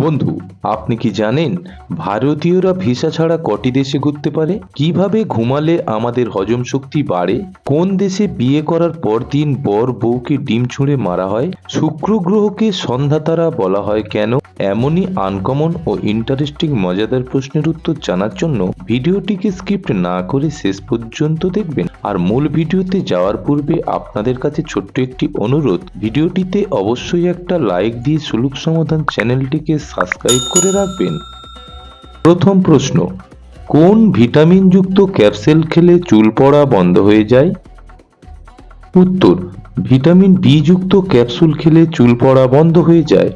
বন্ধু, আপনি কি জানেন ভারতীয়রা ভিসা ছাড়া কটি দেশে ঘুরতে পারে? কীভাবে ঘুমালে আমাদের হজম শক্তি বাড়ে? কোন দেশে বিয়ে করার পর দিন বর বউকে ডিম ছুঁড়ে মারা হয়? শুক্র গ্রহকে সন্ধ্যা তারা বলা হয় কেন? এমনই আনকমন ও ইন্টারেস্টিং মজাদার প্রশ্নের উত্তর জানার জন্য ভিডিওটিকে স্কিপ্ট না করে শেষ পর্যন্ত দেখবেন। আর মূল ভিডিওতে যাওয়ার পূর্বে আপনাদের কাছে ছোট্ট একটি অনুরোধ, ভিডিওটিতে অবশ্যই একটা লাইক দিয়ে সুলুক সমাধান চ্যানেলটিকে সাবস্ক্রাইব করে রাখবেন। প্রথম প্রশ্ন, কোন ভিটামিনযুক্ত ক্যাপসুল খেলে চুল পড়া বন্ধ হয়ে যায়? উত্তর, ভিটামিন বি যুক্ত ক্যাপসুল খেলে চুল পড়া বন্ধ হয়ে যায়।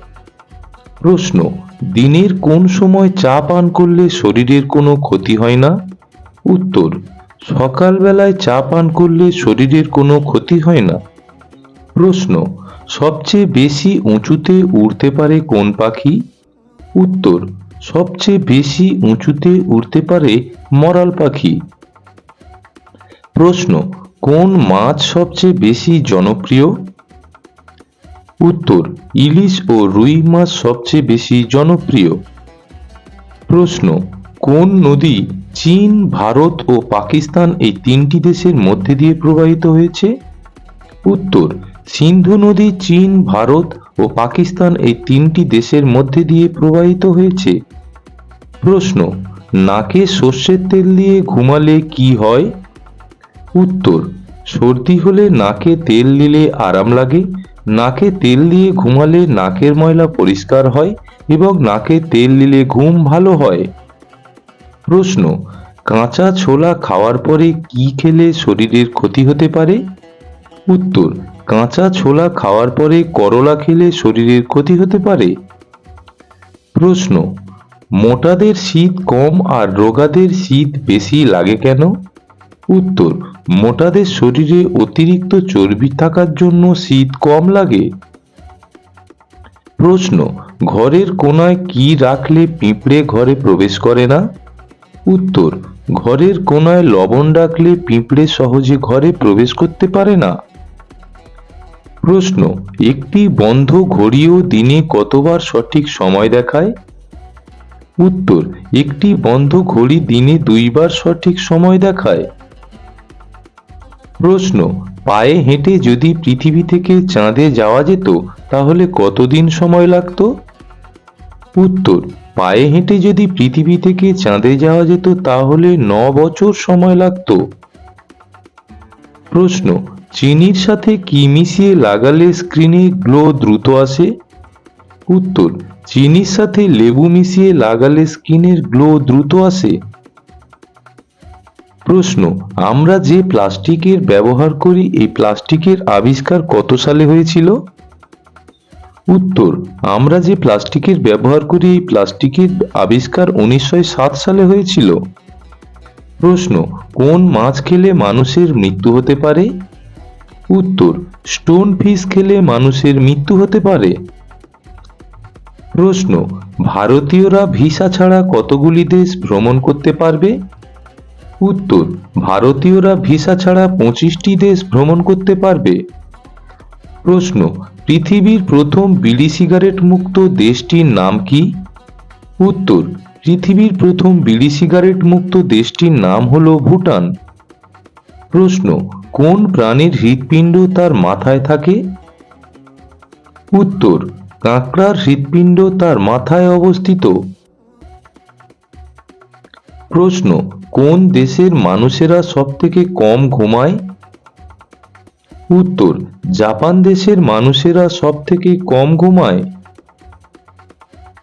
প্রশ্ন, দিনের কোন সময় চা পান করলে শরীরের কোনো ক্ষতি হয় না? উত্তর, সকালবেলায় চা পান করলে শরীরের কোনো ক্ষতি হয় না। প্রশ্ন, সবচেয়ে বেশি উঁচুতে উড়তে পারে কোন পাখি? উত্তর, সবচেয়ে বেশি উঁচুতে উড়তে পারে মরাল পাখি। প্রশ্ন, কোন মাছ সবচেয়ে বেশি জনপ্রিয়? উত্তর, ইলিশ ও রুই মাছ সবচেয়ে বেশি জনপ্রিয়। প্রশ্ন, কোন নদী চীন, ভারত ও পাকিস্তান এই তিনটি দেশের মধ্যে দিয়ে প্রবাহিত হয়েছে? উত্তর সিন্ধু নদী, চীন, ভারত ও পাকিস্তান এই তিনটি দেশের মধ্যে দিয়ে প্রবাহিত হয়েছে। প্রশ্ন, নাকে সর্ষের তেল দিয়ে ঘুমালে কি হয়? উত্তর, সর্দি হলে নাকে তেল দিলে আরাম লাগে, নাকে তেল দিয়ে ঘুমালে নাকের ময়লা পরিষ্কার হয় এবং নাকে তেল দিলে ঘুম ভালো হয়। প্রশ্ন, কাঁচা ছোলা খাওয়ার পরে কি খেলে শরীরের ক্ষতি হতে পারে? উত্তর কাঁচা ছোলা খাওয়ার পরে করলা খেলে শরীরের ক্ষতি হতে পারে? প্রশ্ন, মোটাদের শীত কম আর রোগাদের শীত বেশি লাগে কেন? উত্তর, মোটাদের শরীরে অতিরিক্ত চর্বি থাকার জন্য শীত কম লাগে। প্রশ্ন, ঘরের কোনায় কি রাখলে পিঁপড়ে ঘরে প্রবেশ করে না? উত্তর, ঘরের কোনায় লবণ রাখলে পিঁপড়ে সহজে ঘরে প্রবেশ করতে পারে না। প্রশ্ন, একটি বন্ধ ঘড়িও দিনে কতবার সঠিক সময় দেখায়? উত্তর, একটি বন্ধ ঘড়ি দিনে দুইবার সঠিক সময় দেখায়। প্রশ্ন, পায়ে হেঁটে যদি পৃথিবী থেকে চাঁদে যাওয়া যেত, তাহলে কতদিন সময় লাগতো? উত্তর, পায়ে হেঁটে যদি পৃথিবী থেকে চাঁদে যাওয়া যেত, তাহলে ন বছর সময় লাগতো। প্রশ্ন চিনির সাথে কি মিশিয়ে লাগালে স্ক্রিনে গ্লো দ্রুত আসে? উত্তর, চিনির সাথে লেবু মিশিয়ে লাগালে স্কিনের গ্লো দ্রুত আসে। প্রশ্ন, আমরা যে প্লাস্টিকের ব্যবহার করি, এই প্লাস্টিকের আবিষ্কার কত সালে হয়েছিল? উত্তর, আমরা যে প্লাস্টিকের ব্যবহার করি, এই প্লাস্টিকের আবিষ্কার উনিশশো সাত সালে হয়েছিল। প্রশ্ন, কোন মাছ খেলে মানুষের মৃত্যু হতে পারে? উত্তর স্টোন ফিশ খেলে মানুষের মৃত্যু হতে পারে। প্রশ্ন, ভারতীয়রা ভিসা ছাড়া কতগুলি দেশ ভ্রমণ করতে পারবে? উত্তর, ভারতীয়রা ভিসা ছাড়া পঁচিশটি দেশ ভ্রমণ করতে পারবে। প্রশ্ন, পৃথিবীর প্রথম বিড়ি সিগারেট মুক্ত দেশটির নাম কি? উত্তর, পৃথিবীর প্রথম বিড়ি সিগারেট মুক্ত দেশটির নাম হল ভুটান। প্রশ্ন, কোন প্রাণীর হৃৎপিণ্ড তার মাথায় থাকে? উত্তর, কাঁকড়ার হৃৎপিণ্ড তার মাথায় অবস্থিত। প্রশ্ন, কোন দেশের মানুষেরা সবথেকে কম ঘুমায়? উত্তর, জাপান দেশের মানুষেরা সবথেকে কম ঘুমায়।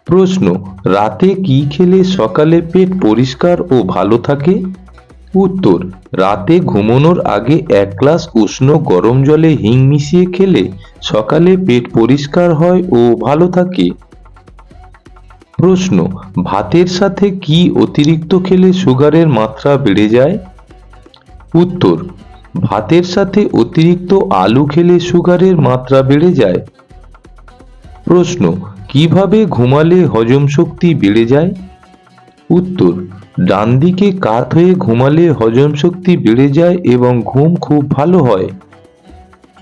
প্রশ্ন, রাতে কি খেলে সকালে পেট পরিষ্কার ও ভালো থাকে? উত্তর, রাতে ঘুমানোর আগে এক গ্লাস উষ্ণ গরম জলে হিং মিশিয়ে খেলে সকালে পেট পরিষ্কার হয় ও ভালো থাকে। প্রশ্ন, ভাতের সাথে কি অতিরিক্ত খেলে সুগারের মাত্রা বেড়ে যায়? উত্তর, ভাতের সাথে অতিরিক্ত আলু খেলে সুগারের মাত্রা বেড়ে যায়। প্রশ্ন, কীভাবে ঘুমালে হজম শক্তি বেড়ে যায়? উত্তর ডান দিকে কাত হয়ে ঘুমালে হজম শক্তি বেড়ে যায় এবং ঘুম খুব ভালো হয়।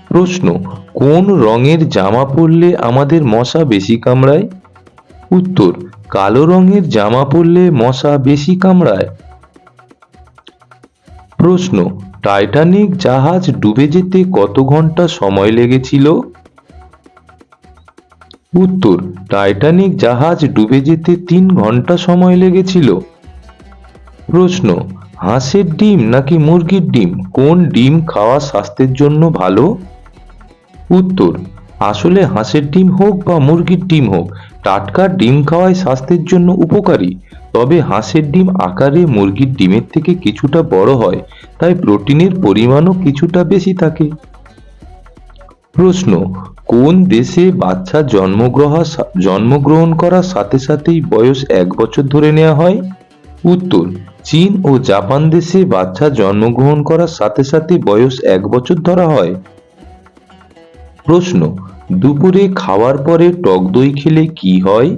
প্রশ্ন, কোন রঙের জামা পরলে আমাদের মশা বেশি কামড়ায়? উত্তর, কালো রঙের জামা পরলে মশা বেশি কামড়ায়। প্রশ্ন, টাইটানিক জাহাজ ডুবে যেতে কত ঘণ্টা সময় লেগেছিল? উত্তর, টাইটানিক জাহাজ ডুবে যেতে তিন ঘণ্টা সময় লেগেছিল। প্রশ্ন, হাঁসের ডিম নাকি মুরগির ডিম? কোন ডিম খাওয়া স্বাস্থ্যের জন্য ভালো? উত্তর, আসলে হাঁসের ডিম হোক বা মুরগির ডিম হোক, টাটকা ডিম খাওয়াই স্বাস্থ্যের জন্য উপকারী। তবে হাঁসের ডিম আকারে মুরগির ডিমের থেকে কিছুটা বড় হয়, তাই প্রোটিনের পরিমাণও কিছুটা বেশি থাকে। প্রশ্ন, কোন দেশে বাচ্চা জন্মগ্রহ জন্মগ্রহণ করার সাথে সাথেই বয়স এক বছর ধরে নেওয়া হয়? উত্তর, চীন ও জাপান দেশে বাচ্চা জন্মগ্রহণ করার সাথে সাথে বয়স এক বছর ধরা হয়। প্রশ্ন, দুপুরে খাওয়ার পরে টক দই খেলে কি হয়?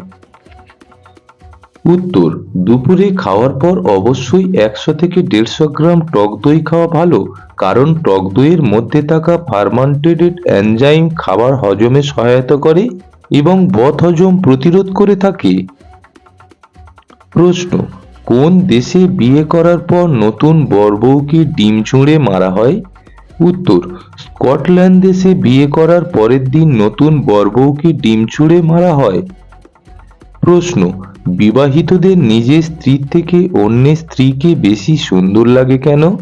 উত্তর, দুপুরে খাওয়ার পর অবশ্যই একশো থেকে দেড়শো গ্রাম টক দই খাওয়া ভালো, কারণ টক দইয়ের মধ্যে থাকা ফার্মান্টেডেড এনজাইম খাবার হজমে সহায়তা করে এবং বদ হজম প্রতিরোধ করে থাকে। প্রশ্ন, কোন দেশে বিয়ে করার পর নতুন বরবউকে ডিম ছুঁড়ে মারা হয়? উত্তর, স্কটল্যান্ড দেশে বিয়ে করার পরের দিন নতুন বরবউকে ডিম ছুঁড়ে মারা হয়। প্রশ্ন বিবাহিতদের নিজের স্ত্রীর থেকে অন্যের স্ত্রীকে বেশি সুন্দর লাগে কেন?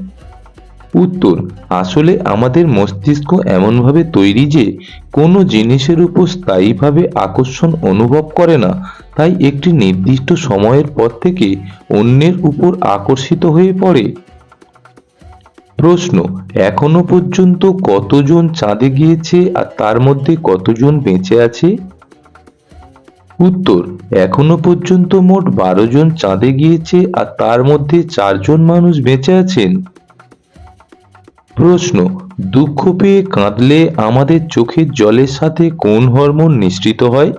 উত্তর, আসলে আমাদের মস্তিষ্ক এমনভাবে তৈরি যে কোনো জিনিসের উপর স্থায়ীভাবে আকর্ষণ অনুভব করে না, তাই একটি নির্দিষ্ট সময়ের পর থেকে অন্যের উপর আকর্ষিত হয়ে পড়ে। প্রশ্ন, এখনও পর্যন্ত কতজন চাঁদে গিয়েছে আর তার মধ্যে কতজন বেঁচে আছে? উত্তর, এখনও পর্যন্ত মোট বারো জন চাঁদে গিয়েছে আর তার মধ্যে চারজন মানুষ বেঁচে আছেন। প্রশ্ন, দুঃখ পেয়ে কাঁদলে আমাদের চোখের জলের সাথে কোন হরমোন নিঃসৃত হয়?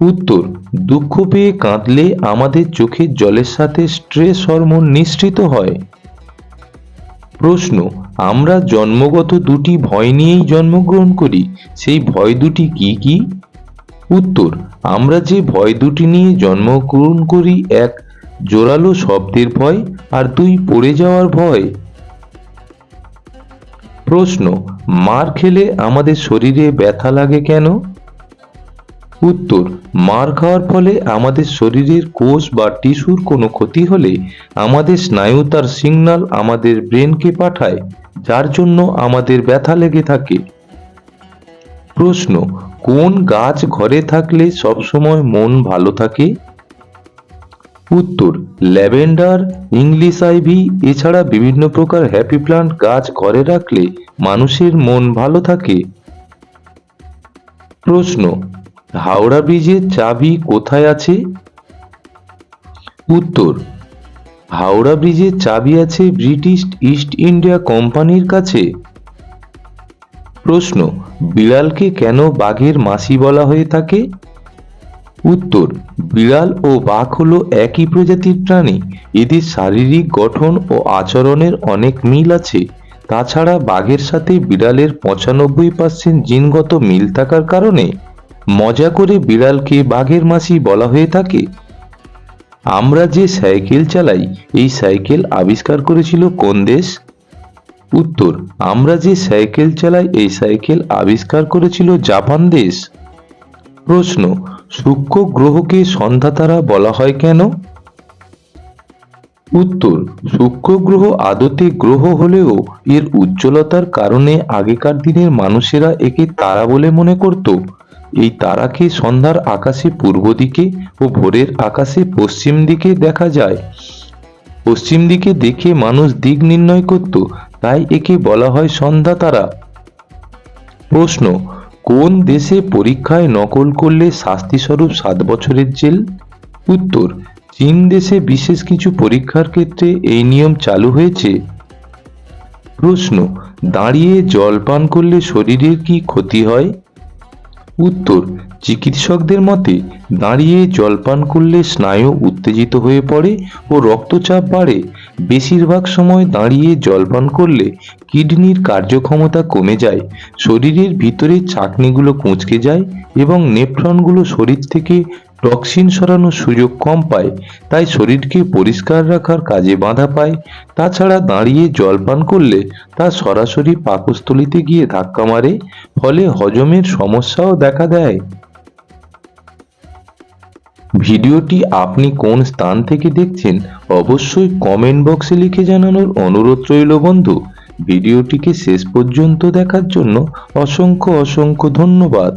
উত্তর, দুঃখ পেয়ে কাঁদলে আমাদের চোখের জলের সাথে স্ট্রেস হরমোন নিঃসৃত হয়। প্রশ্ন, আমরা জন্মগত দুটি ভয় নিয়েই জন্মগ্রহণ করি, সেই ভয় দুটি কি কি? উত্তর, আমরা যে ভয় দুটি নিয়ে জন্মগ্রহণ করি, এক, জোরালো শব্দের ভয়, আর দুই, পড়ে যাওয়ার ভয়। প্রশ্ন, মার খেলে আমাদের শরীরে ব্যথা লাগে কেন? উত্তর, মার খাওয়ার ফলে আমাদের শরীরের কোষ বা টিস্যুর কোনো ক্ষতি হলে আমাদের স্নায়ু তার সিগন্যাল আমাদের ব্রেনকে পাঠায়, যার জন্য আমাদের ব্যথা লেগে থাকে। প্রশ্ন কোন গাছ ঘরে থাকলে সবসময় মন ভালো থাকে? উত্তর, ল্যাভেন্ডার, ইংলিশ আইভি, এছাড়া বিভিন্ন প্রকার হ্যাপি প্লান্ট গাছ ঘরে রাখলে মানুষের মন ভালো থাকে? প্রশ্ন, হাওড়া ব্রিজের চাবি কোথায় আছে? উত্তর, হাওড়া ব্রিজের চাবি আছে ব্রিটিশ ইস্ট ইন্ডিয়া কোম্পানির কাছে। প্রশ্ন বিড়ালকে কেন বাঘের মাসি বলা হয়ে থাকে? উত্তর বিড়াল ও বাঘ হলো একই প্রজাতির প্রাণী। এদের শারীরিক গঠন ও আচরণের অনেক মিল আছে। তাছাড়া বাঘের সাথে বিড়ালের পঁচানব্বই পার্সেন্ট জিনগত মিল থাকার কারণে মজা করে বিড়ালকে বাঘের মাসি বলা হয়ে থাকে। আমরা যে সাইকেল চালাই, এই সাইকেল আবিষ্কার করেছিল কোন দেশ? উত্তর, আমরা যে সাইকেল চালাই, এই সাইকেল আবিষ্কার করেছিল জাপান দেশ। প্রশ্ন, সূক্ষ্ম গ্রহকে সন্ধ্যা তারা বলা হয় কেন? উত্তর, সূক্ষ্ম গ্রহ আদতে গ্রহ হলেও এর উজ্জ্বলতার কারণে আগেকার দিনের মানুষেরা একে তারা বলে মনে করত। এই তারাকে সন্ধ্যার আকাশে পূর্ব দিকে ও ভোরের আকাশে পশ্চিম দিকে দেখা যায়। পশ্চিম দিকে দেখে মানুষ দিক নির্ণয় করত, তাই একে বলা হয় সন্ধ্যা তারা প্রশ্ন, কোন দেশে পরীক্ষায় নকল করলে শাস্তিস্বরূপ সাত বছরের জেল? উত্তর, চীন দেশে বিশেষ কিছু পরীক্ষার ক্ষেত্রে এই নিয়ম চালু হয়েছে। প্রশ্ন, দাঁড়িয়ে জল পান করলে শরীরের কি ক্ষতি হয়? উত্তর, চিকিৎসকদের মতে, দাঁড়িয়ে জলপান করলে স্নায়ু উত্তেজিত হয়ে পড়ে ও রক্তচাপ বাড়ে। বেশিরভাগ সময় দাঁড়িয়ে জলপান করলে কিডনির কার্যক্ষমতা কমে যায়, শরীরের ভিতরে চাকনিগুলো কুঁচকে যায় এবং নেফ্রনগুলো শরীর থেকে টক্সিন সরানোর সুযোগ কম পায়, তাই শরীরকে পরিষ্কার রাখার কাজে বাধা পায়। তাছাড়া দাঁড়িয়ে জল পান করলে তা সরাসরি পাকস্থলিতে গিয়ে ধাক্কা মারে, ফলে হজমের সমস্যাও দেখা দেয়। ভিডিওটি আপনি কোন স্থান থেকে দেখছেন, অবশ্যই কমেন্ট বক্সে লিখে জানানোর অনুরোধ রইল বন্ধু। ভিডিওটিকে শেষ পর্যন্ত দেখার জন্য অসংখ্য অসংখ্য ধন্যবাদ।